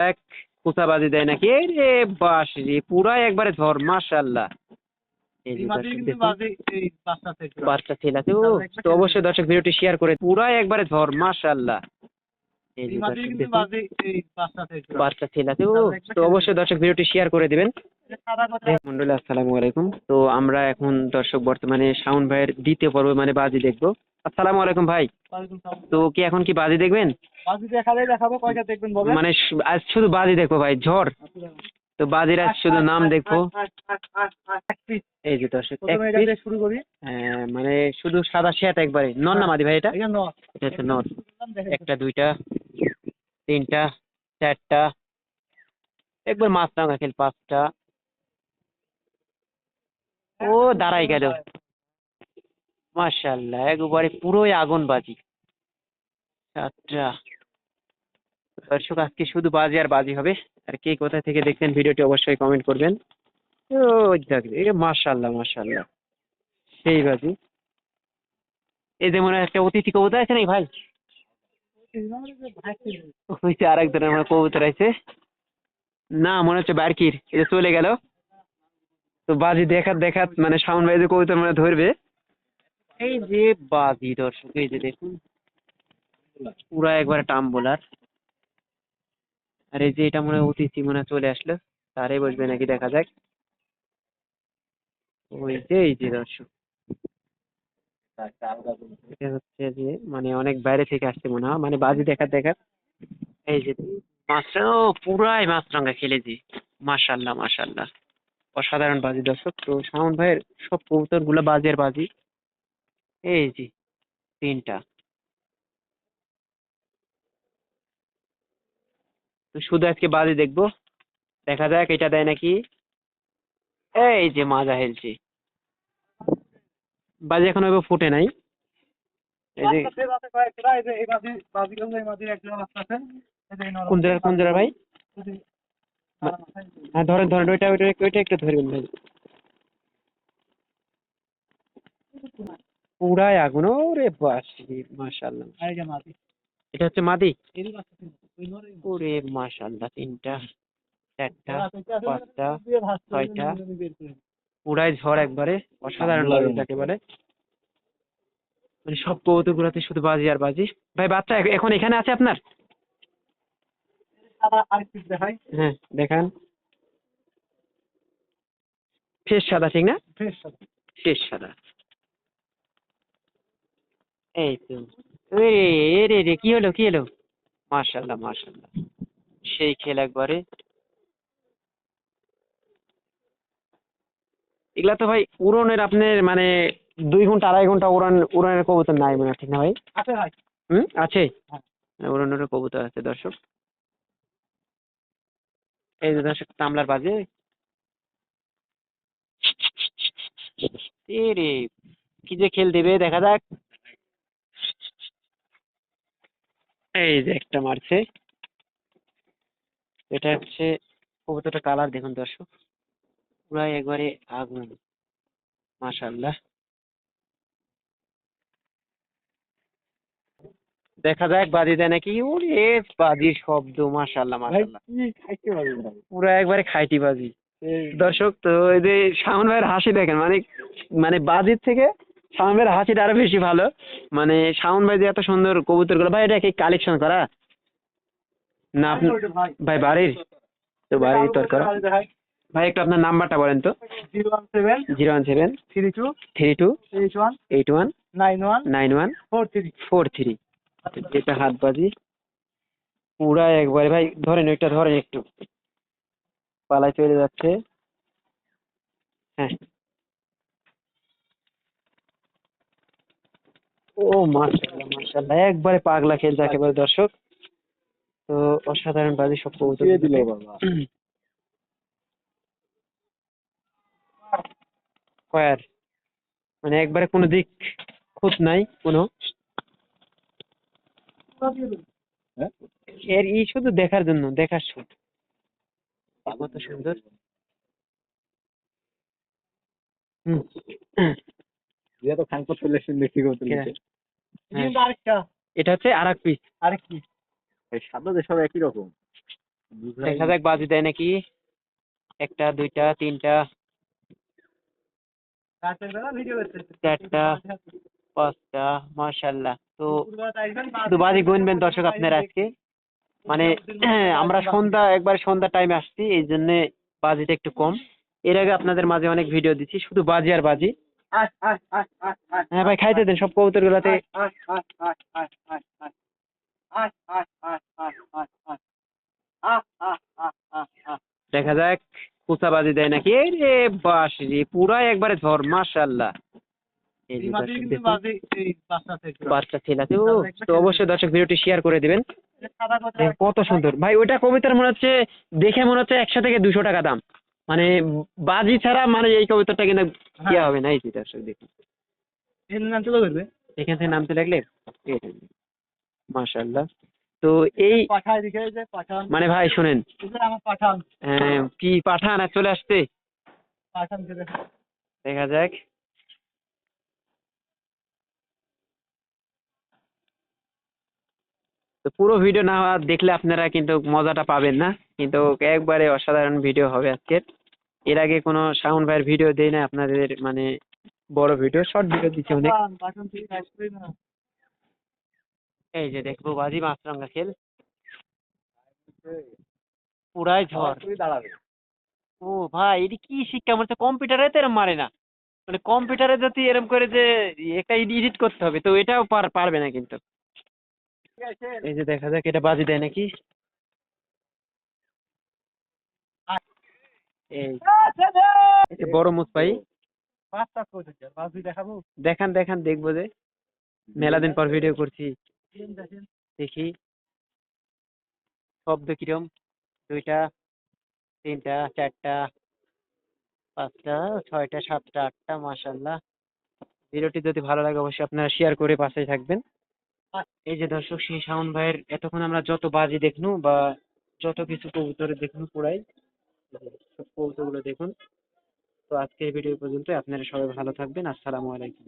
এক দেয় নাকি? এই রে বাস রে পুরাই একবারে ধর মাশাল্লাহ বাচ্চা ছেলে আছে ও তো অবশ্যই দর্শক ভিডিওটি শেয়ার করে পুরাই একবারে ধর মাশাল্লাহ বাচ্চা ছেলে আছে ও তো অবশ্যই দর্শক ভিডিওটি শেয়ার করে দিবেন। মন্ডলী আসসালামু আলাইকুম। তো আমরা এখন দর্শক বর্তমানে শাওন ভাইয়ের দ্বিতীয় পর্ব মানে বাজি দেখব। আসসালামু আলাইকুম ভাই। তো কি এখন কি বাজি দেখবেন? বাজি দেখালেই দেখাবো কয়টা দেখবেন বলেন? মানে আজ শুধু বাজি দেখব ভাই ঝড়। তো বাজির আজ শুধু নাম দেখব। এই যে দর্শক শুরু করি। মানে শুধু সাদা শ্বেত একবারে। নন না মাদি ভাই এটা এটা হচ্ছে নন একটা দুইটা তিনটা চারটা একবার মাছ রাঙা খেল পাঁচটা। ও দাঁড়াই গেল। মাশাল্লাহ একবারে পুরোই আগুন বাজি সাতটা দর্শক আজকে শুধু বাজি আর বাজি হবে। আর কে কোথা থেকে দেখছেন ভিডিওটি অবশ্যই কমেন্ট করবেন। ও দেখ, এ মাশাল্লাহ মাশাল্লাহ সেই বাজি। এই যে মনে হয় একটা অতিথি কবুতর আছে নাকি ভাই? ওই যে আরেক ধরনের কবুতর আছে। না, মনে হচ্ছে বারকির এটা চলে গেল। তো বাজি দেখাত দেখাত মানে সাউন্ড ভাই যে কবুতর মানে ধরবে। এই যে বাজি, দর্শক, এই যে দেখুন। পুরা একবারে টাম বোলার আর এই যে এটা মনে হয় অতিথি মনে চলে আসলো। তারে বসবে নাকি দেখা যাক। ওই যে, এই যে দর্শক। এটা হচ্ছে যে মানে অনেক বাইরে থেকে আসছে মনে হয়। মানে বাজি দেখার দেখার এই যে মাছটা ও পুরাই মাছরাঙ্গা খেলেছি। মাশাল্লাহ মাশাল্লাহ অসাধারণ বাজি দর্শক। তো শাওন ভাইয়ের সব কবুতরগুলো বাজের বাজি। এই যে তিনটা। তো শুধু আজকে বাজি দেখব। দেখা যাক এটা দেয় নাকি? এই যে মাজা হেলছি বাজি এখন ওইভাবে ফুটে নাই। কোন জায়গার কোন জায়গার ভাই? হ্যাঁ ধরেন ধরেন ওইটা ওইটা ওইটা একটু ধরবেন ভাই পুরাই আগুন ওরে বাস মাশাল্লাহ এটা হচ্ছে মাদি? ওরে মাশাল্লাহ তিনটা চারটা পাঁচটা ছয়টা। পুরাই ঝড় একবারে অসাধারণ লাগে যাকে বলে। মানে সব কৌতুক গুলাতে শুধু বাজি আর বাজি। ভাই বাচ্চা এখন এখানে আছে আপনার? হ্যাঁ দেখান। সাদা ঠিক না? সাদা। এই তো। এ রে রে কি হলো কি হলো? মাশাল্লাহ মাশাল্লাহ সেই খেল একবারে। এগুলা তো ভাই উড়নের আপনার মানে দুই ঘণ্টা আড়াই ঘণ্টা উড়ান উড়ানের কবুতর নাই মনে হয়, ঠিক না ভাই? আছে ভাই। হুম আছে? হ্যাঁ। উড়ানের কবুতর আছে দর্শক। এই যে তামলার বাজে রে কি যে খেল দেবে, দেখা যাক। এই যে একটা মারছে। এটা হচ্ছে কবুতরটা কালার দেখুন দর্শক। পুরাই একবারে আগুন। মাশাল্লাহ দেখা যাক বাজি দেয় নাকি। ওরে বাজির শব্দ মাশাল্লাহ মাশাল্লাহ পুরা একবারে খাইটি বাজি। দর্শক তো এই যে শাওন ভাইয়ের হাসি দেখেন মানে মানে বাজির থেকে শাওন ভাইয়ের হাসিটা আরও বেশি ভালো। মানে শাওন ভাই যে এত সুন্দর কবুতরগুলো ভাই এটা কি কালেকশন করা? না আপনি ভাই। বাড়ির? তো বাড়ির তোর করা। ভাই ভাই একটু আপনার নাম্বারটা বলেন তো। Zero one seven zero one seven three two three two eight one eight one nine one nine one four three. Four three. যেটা হাত বাজি পুরা একবারে ভাই ধরেন ওইটা ধরেন একটু। পালায় চলে যাচ্ছে। হ্যাঁ। ও মাশাআল্লাহ মাশাআল্লাহ একবারে পাগলা খেল যাকে বলে দর্শক। তো অসাধারণ বাজি সব কবুতর দিল বাবা। মানে একবারে কোনো দিক খুঁত নাই কোনো? এর ই শুধু দেখার জন্য দেখার শুট কত সুন্দর। হ্যাঁ। আরেকটা এটা হচ্ছে আর এক পিস। আরেক কি সাদা যে সব একই রকম। দেখা যাক বাজি দেয় নাকি? একটা দুইটা তিনটা। চারটা। পাঁচটা মাশাল্লাহ তো বাজি গুনবেন দর্শক আপনারা আজকে। মানে আমরা সন্ধ্যা একবার সন্ধ্যা টাইমে আসছি এই জন্য বাজিটা একটু কম। এর আগে আপনাদের মাঝে অনেক ভিডিও দিচ্ছি শুধু বাজি আর বাজি। হ্যাঁ ভাই খাইতে দেন সব কবুতর গুলাতে দেখা যাক কুচা বাজি দেয় নাকি? এই রে বাস রে পুরা একবারে ঝড় মাশাল্লাহ তো অবশ্যই দর্শক ভিডিওটি শেয়ার করে দিবেন। কত সুন্দর। ভাই ওইটা কবিতার মনে হচ্ছে দেখে মনে হচ্ছে একশো থেকে দুশো টাকা দাম। মানে বাজি ছাড়া মানে এই কবিতাটা কিন্তু ইয়ে হবে না এই যে দর্শক দেখুন। এখান থেকে নামতে লাগলে মাশাল্লাহ তো এই মানে ভাই শোনেন। আহ, কি পাঠান? আর চলে কে দেখা যাক। তো পুরো ভিডিও না দেখলে আপনারা কিন্তু মজাটা পাবেন না। কিন্তু একবারে অসাধারণ ভিডিও হবে আজকের। এর আগে কোনো শাওন ভাইয়ের ভিডিও দেই না আপনাদের মানে বড় ভিডিও শর্ট ভিডিও দিচ্ছে অনেক। এই যে দেখব বাজি মাছরাঙ্গা খেল। পুরাই ঝড়। ও ভাই, এটি কি শিক্ষা? মানে কম্পিউটারে তো এরম মারে না। মানে কম্পিউটারে যদি এরম করে যে, একটা এডিট করতে হবে, তো এটাও পার পারবে না কিন্তু। এই যে দেখা যাক, এটা বাজি দেয় নাকি? বড় দেখাবো দেখান দেখান, দেখব যে। মেলা দিন পর ভিডিও করছি। দেখি। শব্দ কিরম? দুইটা, তিনটা, চারটা, পাঁচটা, ছয়টা, সাতটা, আটটা মাশাল্লাহ ভিডিওটি যদি ভালো লাগে, অবশ্যই আপনারা শেয়ার করে পাশে থাকবেন। এই যে দর্শক শ্রী শাওন ভাইয়ের এতক্ষণ আমরা যত বাজি দেখনু বা যত কিছু কবুতরে দেখুন পুরাই, সব কবুতরগুলো দেখুন। তো আজকের ভিডিও পর্যন্ত আপনারা সবাই ভালো থাকবেন। আসসালামু আলাইকুম।